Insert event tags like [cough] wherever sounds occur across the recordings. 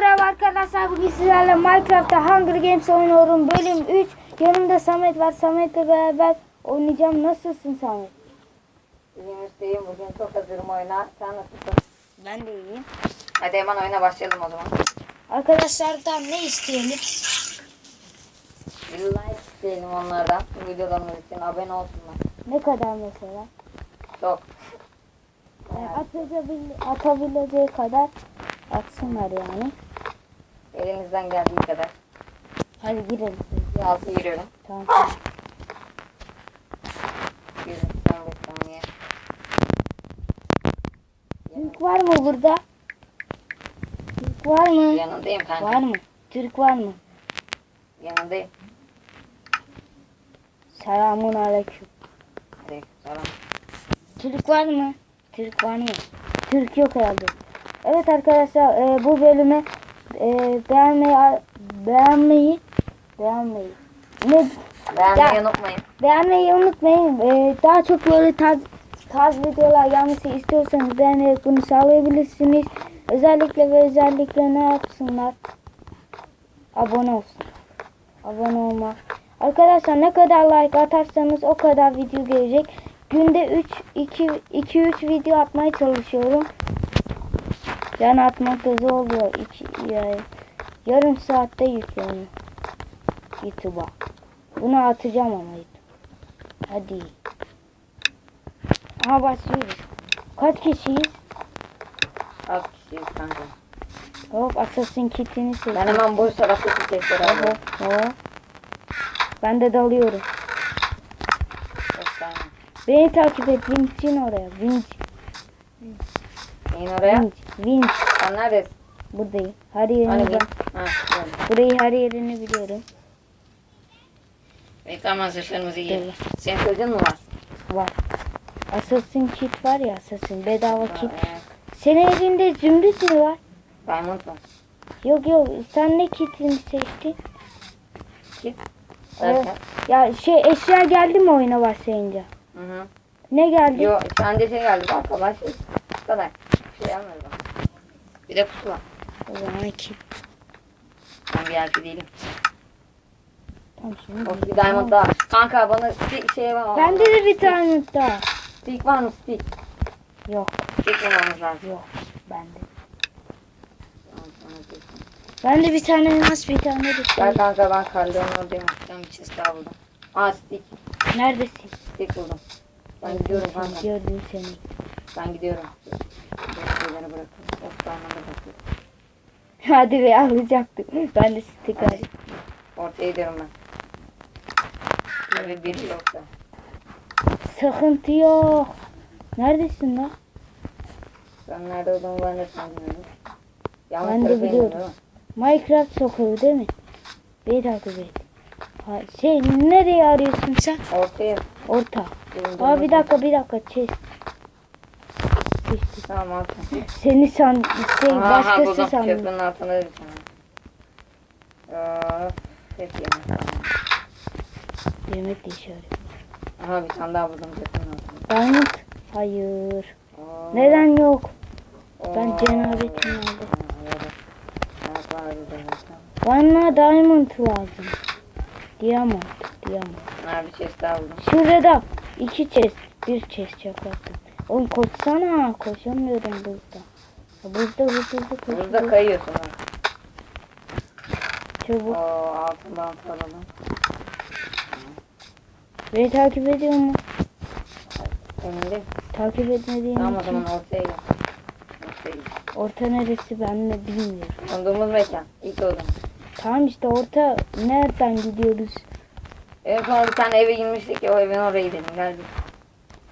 Merhaba arkadaşlar bugün sizlerle Minecraft'ta Hunger Games oynuyorum bölüm 3 Yanımda Samet var Samet'le beraber oynayacağım nasılsın Samet? İyiyim üsteyim. Bugün çok hazırım oyuna. Sen nasılsın? Ben de iyiyim Hadi hemen oyuna başlayalım o zaman. Arkadaşlardan ne isteyelim? Bir like isteyelim onlardan. Bu videolarımız için abone olsunlar. Ne kadar mesela? Çok. Yani atabil- atabileceği kadar atsınlar yani Elimizden geldiği kadar. Hadi girelim Bir altı giriyorum. Tamam tamam 185 saniye. Türk var mı burada? Türk var mı? Yanındayım kanka. Var mı? Türk var mı? Yanındayım. Selamun aleyküm Hadi selam. Türk var mı? Türk var mı? Türk yok herhalde. Evet arkadaşlar e, bu bölümü e, beğenmeyi beğenmeyi beğenmeyi ne Beğenmeyi Ya- unutmayın. beğenmeyi unutmayın. E, daha çok böyle tarz, tarz videolar gelmesi istiyorsanız beğenerek bunu sağlayabilirsiniz. Özellikle ve özellikle ne yapsınlar? Abone olsun. Abone olmak. Arkadaşlar ne kadar like atarsanız o kadar video gelecek. Günde 3 2 2 3 video atmaya çalışıyorum. Yani atmak da zor oluyor. İki, yani yarım saatte yükleniyor. YouTube'a. Bunu atacağım ama YouTube. Hadi. Aha başlıyoruz. Kaç kişiyiz? Az kişiyiz kanka. Hop Assassin kitini seç. Ben hemen boş taraftaki sesleri Hop alıyorum. hop hop. Ben de dalıyorum. Beni takip et. Vinç'in oraya. Vinç. İn oraya. Vinç. Vinç. Sen neredesin? Buradayım. Her yerini Hani ben. Ha, geldim. Burayı her yerini biliyorum. Reklam Değil. yiyelim. Senin kılıcın mı var? Var. Assassin kit var ya Assassin. Bedava kit. Evet. Senin elinde zümrüt mü var? Diamond var. Yok yok. Sen ne kitini seçtin? Kit. Derken. Ya şey eşya geldi mi oyuna başlayınca? Hı hı. Ne geldi? Yo sende şey geldi bak kolay şey. Bu kadar. Bir şey almıyor bak. Bir de kutu var. O zaman kit. Ben bir elfi değilim. Tamam şimdi. Of bir diamond daha. Kanka bana stick şey var. Bende de bir tane daha. Stick var mı stick? Yok Stick bulmamız lazım. yok. Bende. Kesin. Bende bir tane nasıl bir tane de şey. Gel kanka ben Carlon'un oradayım. Ben bir chest daha buldum. Aa stick. Neredesin? Stick buldum. Ben gidiyorum kanka. Gördüm seni. Ben gidiyorum. Bırakıyorum. Of diamond'ı bırakıyorum. Hadi be alacaktım. Ben de stick Hadi. alayım. Ortaya gidiyorum ben. Tabii biri yoksa. Sıkıntı yok. Neredesin lan? Ben nerede olduğumu ben de sanmıyorum. Yanlış Ben de tarafa biliyorum. değil mi? Minecraft sokağı değil mi? Beni takip et. Ha, şey nereye arıyorsun sen? Ortaya. Orta. Aa bir dakika bir dakika chest. Tamam altın. Seni san şey Aha, başkası sandım. Köprünün bir tane. Of. Hep yemek. Yemek de işaret. Aha bir tane daha buldum köprünün altında. Diamond? Hayır. Oo, Neden yok? Ben oo. aldım. Bir de zaten. Bana diamond lazım. Diamond. Diamond. Ha bir chest buldum. Şurada iki chest. Bir chest yaparsın. Oğlum koşsana. Koşamıyorum burada. Ya Burada hızlı hızlı koş. Burada kayıyorsun ha. Çabuk. Oo altın bant alalım. Beni takip ediyor mu? Önünde. Takip etmediğim Tamam o zaman ortaya gel. Ortaya gel. Orta neresi ben de bilmiyorum. Konduğumuz mekan. İlk o zaman. Tamam işte orta nereden gidiyoruz? En son bir tane eve girmiştik ya o evin oraya gidelim. Gel bir.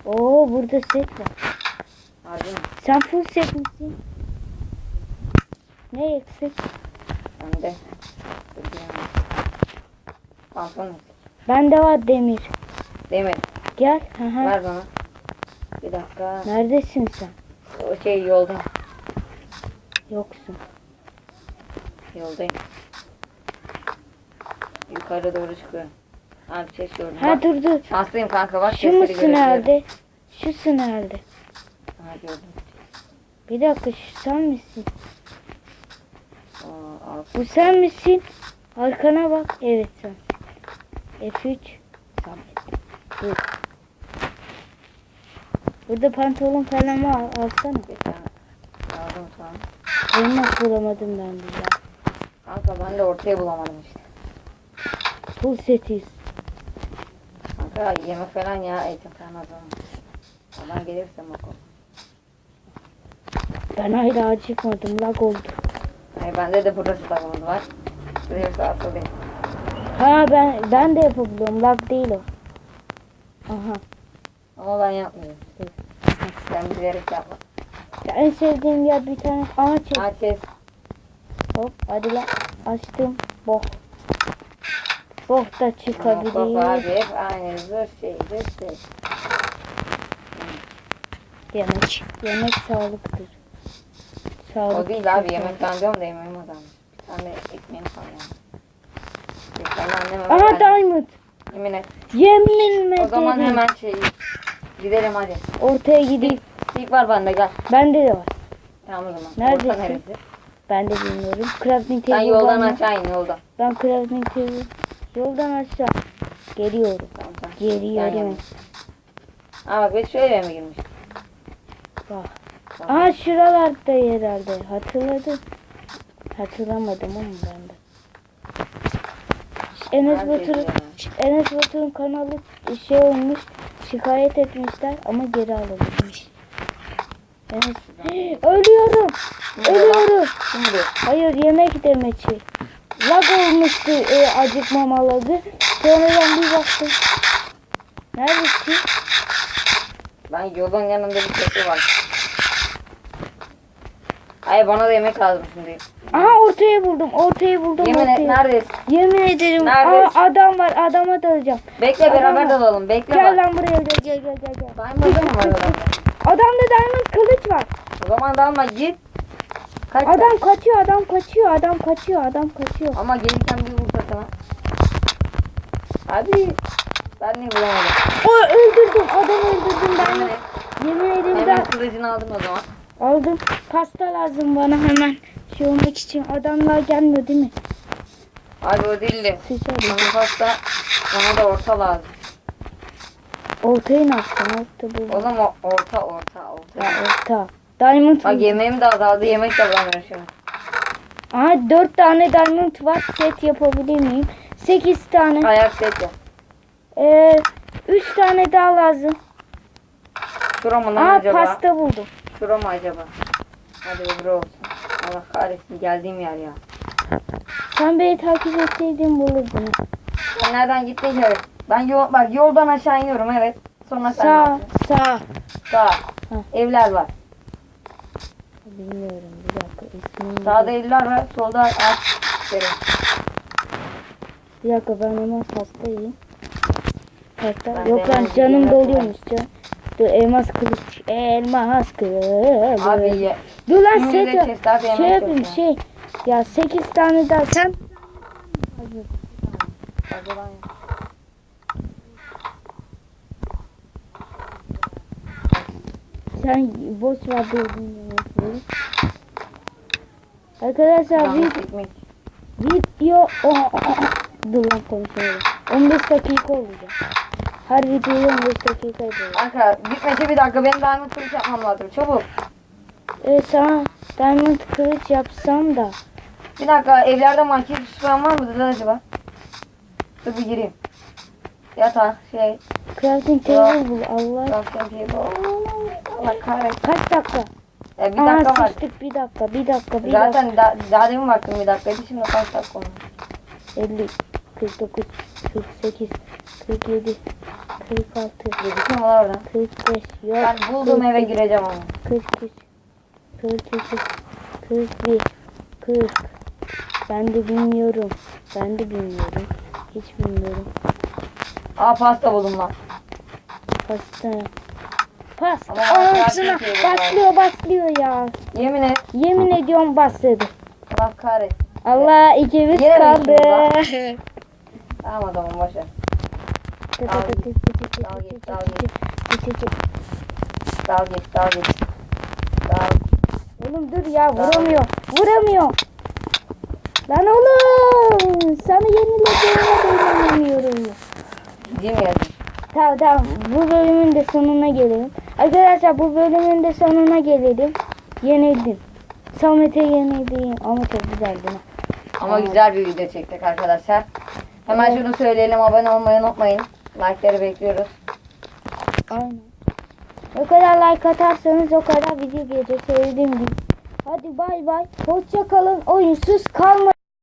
Oo burada set var. Harbi mi? Sen full set misin? Ne eksik? Ben de. Dur bir yana. Pantolon eksik. Bende var demir. Demir. Gel. Hı hı. Ver bana. Bir dakika. Neredesin sen? O şey yolda. Yoksun. Yoldayım. Yukarı doğru çıkıyorum. Ha bir ses gördüm. Ha Bak, dur dur. Şanslıyım kanka bak Şu sesleri musun görebiliyorum. nerede? Şusun nerede? Ha gördüm. Bir dakika şu sen misin? Altı. Bu sen misin? Arkana bak. Evet sen. F3 Samet. Buyur. Burada pantolon falan var. Alsana. Bir tane. Aldım sana. Ben nasıl bulamadım ben ya. Kanka ben de ortaya bulamadım işte. Full setiz. Kanka yemek falan ya eğitim falan o zaman. Adam gelirse. Ben hala acıkmadım. Lag oldu. Hayır bende de burası takımız var. Asıl değil. Ha ben ben de yapabiliyorum. Lag değil o. Aha. Ama ben yapmıyorum. Sen bilerek yapma. Ya en sevdiğim yer bir tane ağaç. Aç ses. Hop hadi lan. Açtım. Boh. Boh da çıkabilir. abi hep aynı zır şey zır şey. Yemek. Yemek sağlıktır. Sağlık. O değil abi yemekten diyorum da yemeğim adam. Bir tane ekmeğim anneme Aha verdim. diamond. Yemin et. Yemin mi O zaman dedim. hemen şey gidelim hadi. Ortaya gideyim. Sik var bende gel. Bende de var. Tamam o zaman. Neredesin? Orta neresi? Ben de bilmiyorum. Crafting Sen table yoldan var mı? aşağı in yoldan. Ben crafting table. Yoldan aşağı. Geliyorum. Tamam tamam. Geliyorum. Aa bak biz şöyle mi girmiş? Bak. Tamam. Aha şuralarda herhalde. Hatırladım. Hatırlamadım ama ben de. Enes Nerede Batur, ya? Enes Batur'un kanalı şey olmuş. Şikayet etmişler ama geri alınmış. Enes, [gasps] ölüyorum. Ölüyorum. Şimdi Hayır yemek demeci. Lag olmuştu e, acıkmamaladı. Sonradan bir baktım. Neredesin? ben yolun yanında bir köprü var. Ay bana da yemek lazım şimdi. Aha ortayı buldum. Ortayı buldum. Yemin et ortayı. neredesin? Yemin ederim. Neredesin? Aa, adam var. Adama dalacağım. Bekle Adam beraber var. dalalım. Bekle Gel bak. lan buraya gel gel gel gel. gel. Diamond'da mı var adamda? Adamda diamond kılıç var. O zaman dalma git. Kaç Adam kaçıyor, adam kaçıyor, adam kaçıyor, adam kaçıyor. Ama gelirken bir vursana. Hadi. Ben niye bulamadım? O öldürdüm, adamı öldürdüm ben. Yemin. Yemin ederim Hemen ben kılıcını aldın o zaman. aldım. Pasta lazım bana hemen. Şey olmak için adamlar gelmiyor değil mi? Abi o değil de. Bana pasta ona da orta lazım. Ortayı ne yaptın? Orta bu. Oğlum o orta orta orta. Ya orta. Diamond Bak yemeğim de azaldı. Yemek de bulamıyorum şimdi. Aha dört tane diamond var. Set yapabilir miyim? Sekiz tane. Ayak set yap. Ee, üç tane daha lazım. Şura mı lan Aa acaba? pasta buldum. Şura mı acaba? Hadi öbürü olsun. Allah kahretsin geldiğim yer ya. Sen beni takip etseydin bulurdun. Sen nereden gittin ki? Ben yol, bak yoldan aşağı iniyorum evet. Sonra sen Sağ, sağ. Sağ. Evler var. Bilmiyorum bir dakika ismini. Sağda evler var. Solda. Derim. Bir dakika ben hemen pasta yiyeyim. Pasta. Ben Yok lan canım yemek doluyormuş can. Dur elmas kılıç. Elmas kılıç. Abi ye. Dur lan set yemek Şey yok yapayım ya. şey. Ya 8 tane daha sen. Acaba. Sen boş ver yemekleri. Arkadaşlar ekmek. video oh, dur lan konuşuyorum. 15 dakika olacak. Her videoyu 15 dakika yapıyorum. Kanka gitmese bir dakika benim diamond kılıç yapmam lazım. Çabuk. E sana diamond kılıç yapsam da Bir dakika evlerde market falan var mıdır lan acaba? Dur bir gireyim. Yatak şey. crafting table bul Allah. Crafting table. Allah kahretsin. Kaç dakika? E, bir Aa, dakika var. sıçtık bir dakika bir dakika bir dakika. Zaten da, daha demin baktım bir dakikaydı şimdi kaç dakika olmuş. 50, 49, 48, 47, 46, Gözüküyor mu lan orada? 45, yok. Ben buldum eve gireceğim ama. 43, 42, 41, 40. Ben de bilmiyorum. Ben de bilmiyorum. Hiç bilmiyorum. Aa pasta buldum lan. Pasta. Crafting table var. başlıyor başlıyor ya. Yemin et. Yemin ediyorum başladı. Allah kahretsin. Allah ikimiz Yine kaldı. [laughs] Tamam zaman boşver. Dal git, dal git, dal Dal geç dal geç. Dal. Oğlum dur ya vuramıyor. Vuramıyor. Lan oğlum sana yenileceğime inanamıyorum. Değil mi? Tamam tamam bu bölümün de sonuna gelelim. Arkadaşlar bu bölümün de sonuna gelelim. Yenildim. Samet'e yenildim ama çok güzeldi. Ama Evet. güzel bir video çektik arkadaşlar. Hemen Evet. şunu söyleyelim. Abone olmayı unutmayın. Like'ları bekliyoruz. Aynen. Ne kadar like atarsanız o kadar video gelecek söylediğim gibi. Hadi bay bay. Hoşça kalın. Oyunsuz kalmayın.